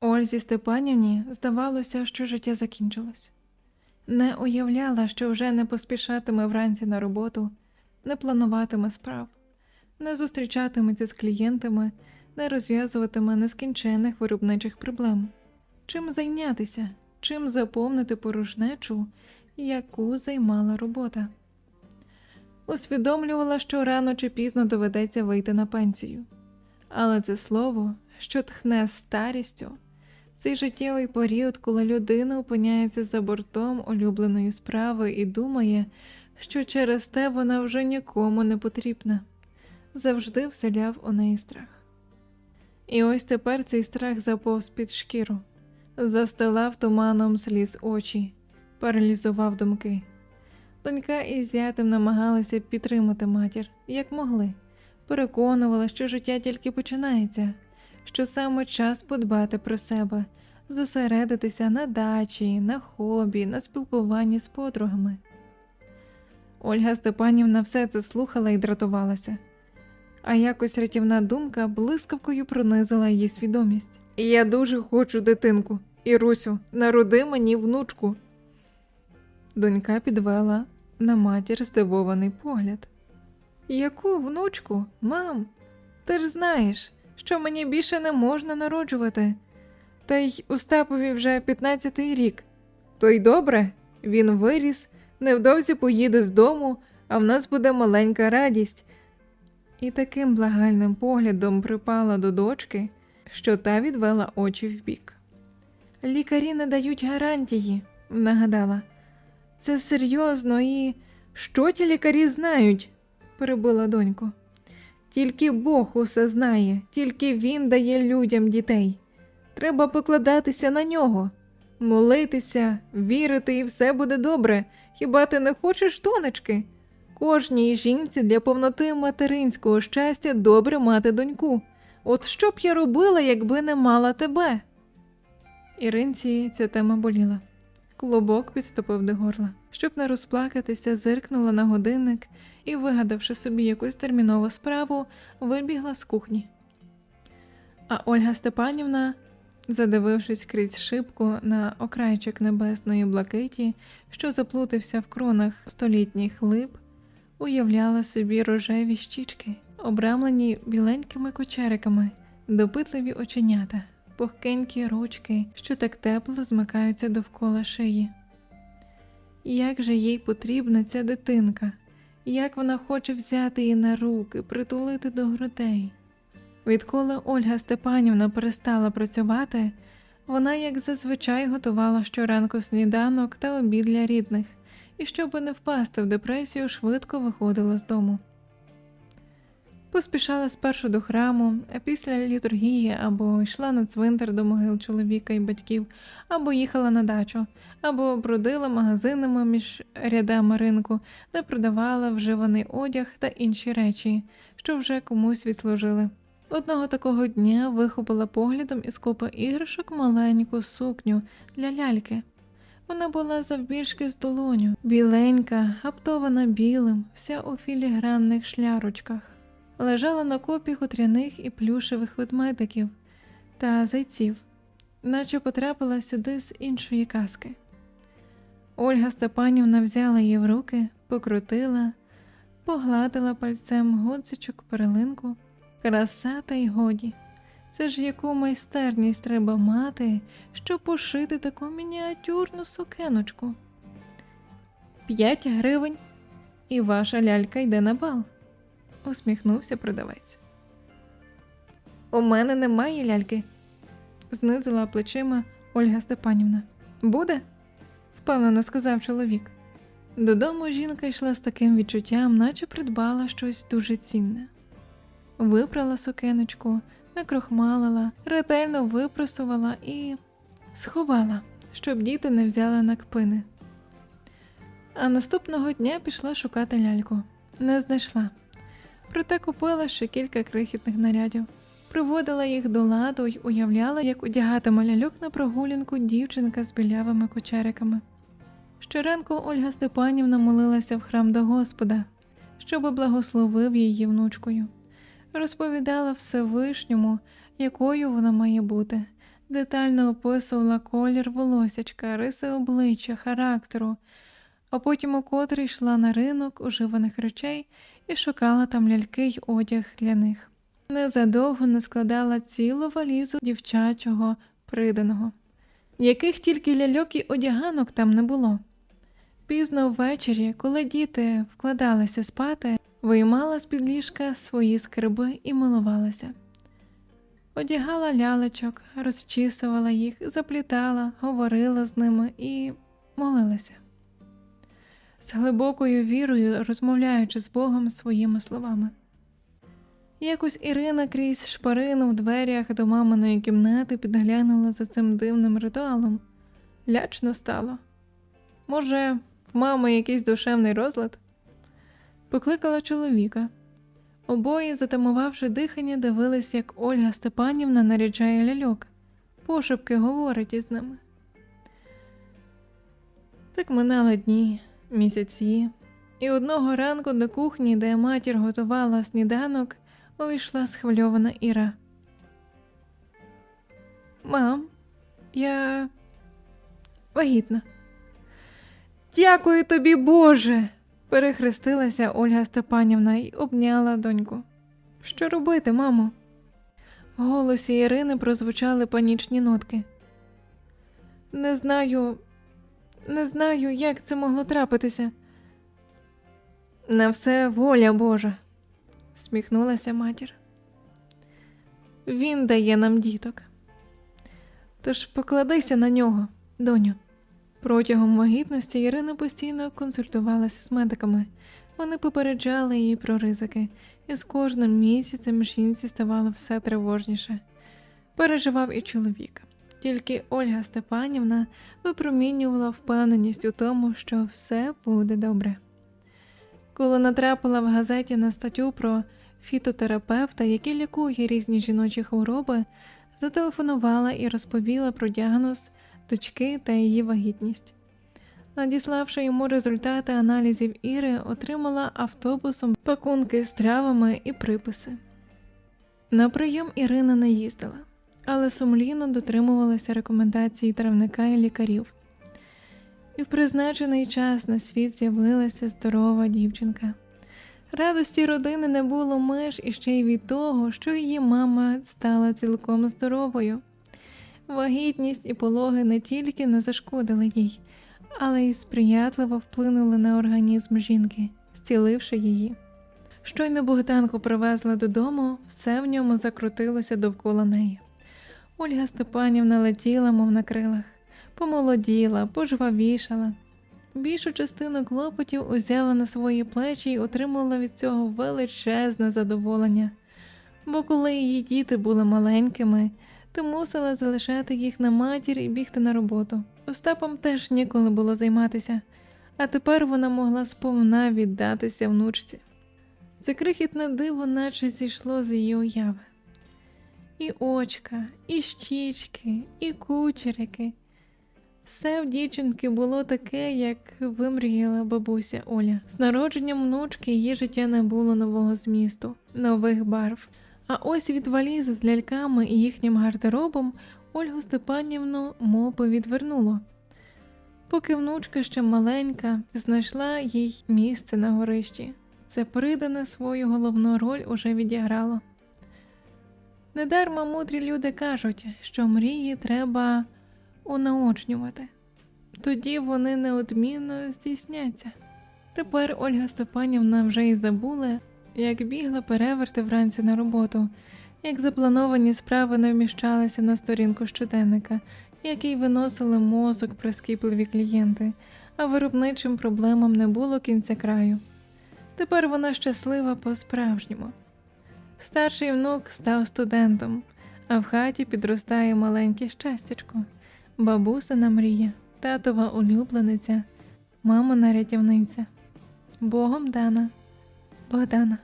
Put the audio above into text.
Ользі Степанівні здавалося, що життя закінчилось. Не уявляла, що вже не поспішатиме вранці на роботу, не плануватиме справ, не зустрічатиметься з клієнтами, не розв'язуватиме нескінченних виробничих проблем. Чим зайнятися, чим заповнити порожнечу, яку займала робота. Усвідомлювала, що рано чи пізно доведеться вийти на пенсію. Але це слово, що тхне старістю, цей життєвий період, коли людина опиняється за бортом улюбленої справи і думає, що через те вона вже нікому не потрібна, завжди вселяв у неї страх. І ось тепер цей страх заповз під шкіру, застилав туманом сліз очі, паралізував думки. Донька і зятем намагалися підтримати матір, як могли, переконувала, що життя тільки починається, що саме час подбати про себе, зосередитися на дачі, на хобі, на спілкуванні з подругами. Ольга Степанівна все це слухала і дратувалася, а якось рятівна думка блискавкою пронизила її свідомість. Я дуже хочу дитинку, Ірусю, народи мені внучку. Донька підвела на матір здивований погляд. Яку внучку, мам? Ти ж знаєш, що мені більше не можна народжувати. Та й Остапові вже 15-й рік. То й добре, він виріс, невдовзі поїде з дому, а в нас буде маленька радість. І таким благальним поглядом припала до дочки, що та відвела очі вбік. Лікарі не дають гарантії, нагадала. Це серйозно і що ті лікарі знають? перебила доньку. Тільки Бог усе знає, тільки Він дає людям дітей. Треба покладатися на нього, молитися, вірити, і все буде добре. Хіба ти не хочеш донечки? Кожній жінці для повноти материнського щастя добре мати доньку. От що б я робила, якби не мала тебе? Іринці ця тема боліла. Клубок підступив до горла. Щоб не розплакатися, зиркнула на годинник і, вигадавши собі якусь термінову справу, вибігла з кухні. А Ольга Степанівна, задивившись крізь шибку на окрайчик небесної блакиті, що заплутався в кронах столітніх лип, уявляла собі рожеві щічки, обрамлені біленькими кучериками, допитливі оченята, пухкенькі ручки, що так тепло змикаються довкола шиї. Як же їй потрібна ця дитинка, як вона хоче взяти її на руки, притулити до грудей. Відколи Ольга Степанівна перестала працювати, вона, як зазвичай, готувала щоранку сніданок та обід для рідних, і щоб не впасти в депресію, швидко виходила з дому. Поспішала спершу до храму, а після літургії або йшла на цвинтар до могил чоловіка і батьків, або їхала на дачу, або бродила магазинами між рядами ринку, де продавала вживаний одяг та інші речі, що вже комусь відслужили. Одного такого дня вихопила поглядом із купи іграшок маленьку сукню для ляльки. Вона була завбільшки з долоню, біленька, гаптована білим, вся у філігранних шлярочках. Лежала на копі хутряних і плюшевих ведмедиків та зайців, наче потрапила сюди з іншої казки. Ольга Степанівна взяла її в руки, покрутила, погладила пальцем годзичок перлинку. Краса та й годі. Це ж яку майстерність треба мати, щоб пошити таку мініатюрну сукеночку. П'ять гривень, і ваша лялька йде на бал, усміхнувся продавець. У мене немає ляльки, знизила плечима Ольга Степанівна. Буде? впевнено сказав чоловік. Додому жінка йшла з таким відчуттям, наче придбала щось дуже цінне. Випрала сукеночку, накрохмалила, ретельно випросувала і сховала, щоб діти не взяли на кпини. А наступного дня пішла шукати ляльку. Не знайшла. Проте купила ще кілька крихітних нарядів, приводила їх до ладу й уявляла, як одягатиме ляльок на прогулянку дівчинка з білявими кучериками. Щоранку Ольга Степанівна молилася в храм до Господа, щоб благословив її внучкою. Розповідала Всевишньому, якою вона має бути, детально описувала колір волосячка, риси обличчя, характеру, а потім у укотре йшла на ринок уживаних речей і шукала там ляльки й одяг для них. Незадовго не складала цілу валізу дівчачого приданого, яких тільки ляльок і одяганок там не було. Пізно ввечері, коли діти вкладалися спати, виймала з-під ліжка свої скарби і милувалася. Одягала лялечок, розчісувала їх, заплітала, говорила з ними і молилася. З глибокою вірою розмовляючи з Богом своїми словами. Якось Ірина крізь шпарину в дверях до маминої кімнати підглянула за цим дивним ритуалом. Лячно стало. Може, в мами якийсь душевний розлад? Покликала чоловіка. Обоє, затамувавши дихання, дивились, як Ольга Степанівна наряджає ляльок, пошепки говорить із ними. Так минали дні, місяці, і одного ранку до кухні, де матір готувала сніданок, увійшла схвильована Іра. Мам, я вагітна. Дякую тобі, Боже. перехрестилася Ольга Степанівна і обняла доньку. Що робити, мамо? В голосі Ірини прозвучали панічні нотки. Не знаю, не знаю, як це могло трапитися. На все воля Божа, сміхнулася матір. Він дає нам діток. Тож покладися на нього, доню. Протягом вагітності Ірина постійно консультувалася з медиками. Вони попереджали її про ризики, і з кожним місяцем жінці ставало все тривожніше. Переживав і чоловік. Тільки Ольга Степанівна випромінювала впевненість у тому, що все буде добре. Коли натрапила в газеті на статтю про фітотерапевта, який лікує різні жіночі хвороби, зателефонувала і розповіла про діагноз дочки та її вагітність. Надіславши йому результати аналізів Іри, отримала автобусом пакунки з травами і приписи. На прийом Ірина не їздила, але сумлінно дотримувалася рекомендацій травника і лікарів. І в призначений час на світ з'явилася здорова дівчинка. Радості родини не було меж іще й від того, що її мама стала цілком здоровою. Вагітність і пологи не тільки не зашкодили їй, але й сприятливо вплинули на організм жінки, зціливши її. Щойно Богданку привезли додому, все в ньому закрутилося довкола неї. Ольга Степанівна летіла, мов на крилах, помолоділа, пожвавішала. Більшу частину клопотів узяла на свої плечі і отримала від цього величезне задоволення. Бо коли її діти були маленькими, то мусила залишати їх на матір і бігти на роботу. Остапом теж ніколи було займатися, а тепер вона могла сповна віддатися внучці. Це крихітне диво, наче зійшло з її уяви. І очка, і щічки, і кучерики. Все в дівчинки було таке, як вимріяла бабуся Оля. З народженням внучки її життя не було нового змісту, нових барв. А ось від валізи з ляльками і їхнім гардеробом Ольгу Степанівну мовби відвернуло. Поки внучка ще маленька, знайшла їй місце на горищі. Це придане свою головну роль уже відіграло. Недарма мудрі люди кажуть, що мрії треба унаочнювати, тоді вони неодмінно здійсняться. Тепер Ольга Степанівна вже й забула, як бігла переверти вранці на роботу, як заплановані справи не вміщалися на сторінку щоденника, як їй виносили мозок прискіпливі клієнти, а виробничим проблемам не було кінця краю. Тепер вона щаслива по-справжньому. Старший внук став студентом, а в хаті підростає маленьке щастячко, бабусина мрія, татова улюблениця, мамина рятівниця, Богом дана Богдана.